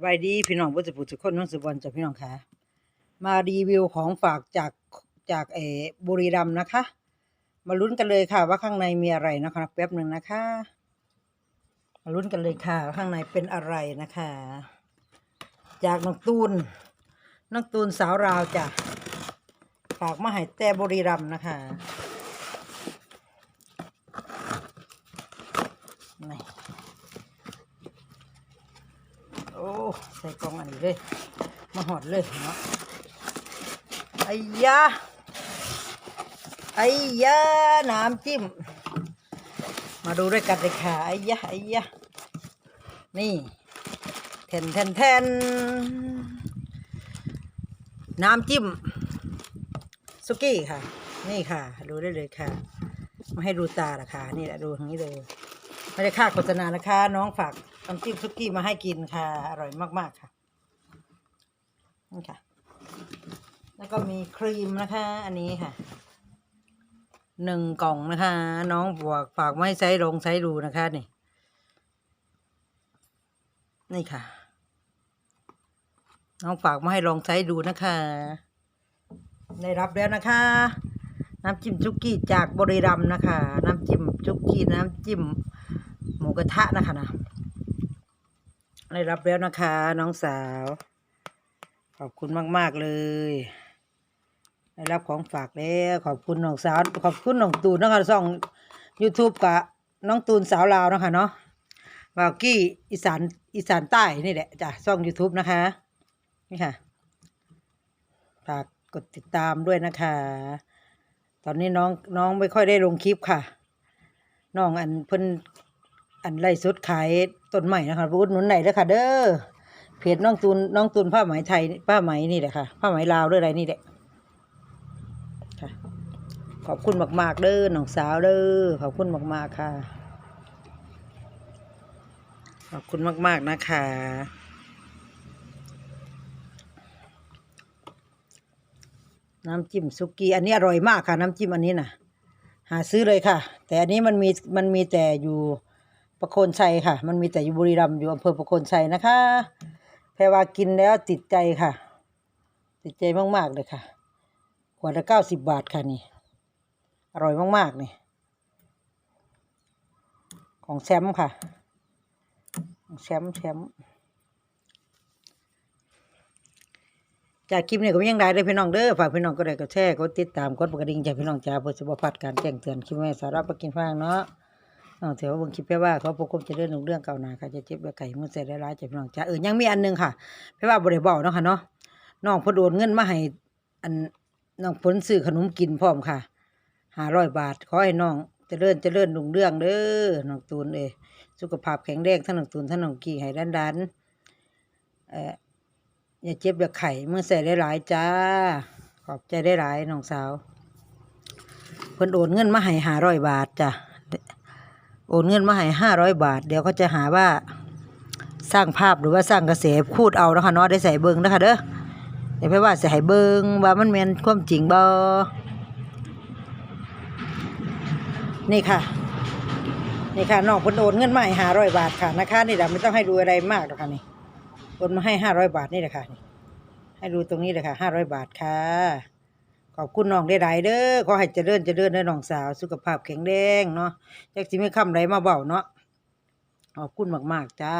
สบายดีพี่น้องบ่จะพูดทุกคนน้องสุบอลจากพี่น้องค่ะ มารีวิวของฝากจากจากเอบุรีรัมนะคะ มาลุ้นกันเลยค่ะ ว่าข้างในมีอะไรนะคะแป๊บหนึ่งนะคะ มาลุ้นกันเลยค่ะ ข้างในเป็นอะไรนะคะ จากน้องตูนน้องตูนสาวราวจ้ะฝากมาให้แต่บุรีรัมนะคะนี่ โอ้ ใส่กล่องอันนี้เลย มาหอดเลยเนาะไอ้ยาไอ้ยาน้ำจิ้ม มาดูด้วยกันเลยค่ะไอ้ยาไอ้ยานี่แทนแทนแทนน้ำจิ้มสุกี้ค่ะ นี่ค่ะ ดูได้เลยค่ะ มาให้ดูตาละค่ะ นี่แหละดูทางนี้เลย ไม่ได้ค่าโฆษณานะคะ น้องฝาก น้ำจิ้มซุกี้มาให้กินค่ะ อร่อยมากๆค่ะนี่ค่ะ แล้วก็มีครีมนะคะ อันนี้ค่ะหนึ่งกล่องนะคะ น้องบอกฝากมาใช้ลองใช้ดูนะคะนี่นี่ค่ะ น้องฝากมาให้ลองใช้ดูนะคะ ได้รับแล้วนะคะ น้ำจิ้มซุกกี้จากบริรัมนะคะ น้ำจิ้มซุกกี้น้ำจิ้มหมูกระทะนะคะนะ ได้รับแล้วนะคะ น้องสาว ขอบคุณมาก ๆ เลยได้รับของฝากแล้วขอบคุณน้องสาว ขอบคุณน้องตูนนะคะช่อง YouTube กับน้องตูนสาวลาวนะคะเนาะวาวกี้อีสานอีสานใต้นี่แหละจ้ะช่อง YouTube นะคะ นี่ค่ะฝากกดติดตามด้วยนะคะ ตอนนี้น้องน้องไม่ค่อยได้ลงคลิปค่ะ น้องอันเพิ่นอันไล่สุดขาย ต้นใหม่นะคะพูดหนุนไหนเด้อค่ะ เด้อเพจน้องตูนน้องตูนผ้าไหมไทยผ้าไหมนี่แหละค่ะผ้าไหมลาวหรืออะไรนี่แหละค่ะขอบคุณมาก ๆ เด้อน้องสาวเด้อขอบคุณมากๆค่ะ ขอบคุณมาก ๆ นะคะน้ำจิ้มซุกี้อันนี้อร่อยมากค่ะ น้ำจิ้มอันนี้น่ะหาซื้อเลยค่ะ แต่อันนี้มันมีมันมีแต่อยู่ ประโคนชัยค่ะ มันมีแต่อยู่บุรีรัมย์อยู่อำเภอประโคนชัยนะคะ แพรว่ากินแล้วติดใจค่ะ ติดใจมากๆเลยค่ะขวดละเก้าสิบบาทค่ะนี่ อร่อยมากๆนี่ของแชมป์ค่ะแชมป์แชมป์จากคลิปนี้ก็ยังได้เลยพี่น้องเด้อฝากพี่น้องก็ได้ก็แชร์กดติดตามกดกระดิ่งใจพี่น้องจ้าเพื่อจะบ่พลาดการแจ้งเตือนคลิปแม่สาระประกินฟางเนาะ น้องเถวาบิ่งคลิปแพ่ว่าเขาพกคมจะเรื่องหนึ่งเรื่องเก่าหนาค่ะจะเจ็บแบบไก่มือเสร็จได้ร้ายใจพี่น้องจ้าเออยังมีอันหนึงค่ะแพ่ว่าบ่ได้บอกเนาะค่ะเนาะน้องพอโดนเงินมาให้อันน้องผลซื้อขนมกินพร้อมค่ะห้าร้อยบาทขอให้น้องจะเจริญเจริญรุ่งเรื่องเด้อน้องตูนเอยสุขภาพแข็งแรงทั้งน้องตูนทั้งน้องกี้ให้ดันดันเอออย่าเจ็บอย่าไข่เมื่อใส่ได้หลายจ้า ขอบใจได้หลายน้องสาวเพิ่นโอนเงินมาให้ห้าร้อยบาทจ้ะ โอนเงินมาให้ห้าร้อยบาท เดี๋ยวเขาจะหาว่าสร้างภาพหรือว่าสร้างกระแสพูดเอานะคะเนาะได้ใส่เบิงนะคะเด้อเดี๋ยวไปว่าใส่เบิงว่ามันแม่นความจริงบ่นี่ค่ะ นี่ค่ะน้องเพิ่นโอนเงินมาให้ห้าร้อยบาทค่ะนะคะ นี่แหละไม่ต้องให้ดูอะไรมากหรอกค่ะนี่โอนมาให้ห้าร้อยบาทนี่แหละค่ะให้ดูตรงนี้เลยค่ะห้าร้อยบาทค่ะ ขอบคุณน้องได้หลายๆเด้อขอให้เจริญเจริญเด้อน้องสาว สุขภาพแข็งแรงเนาะจากสิไม่คำไรมาเบาเนาะขอบคุณมากๆจ้า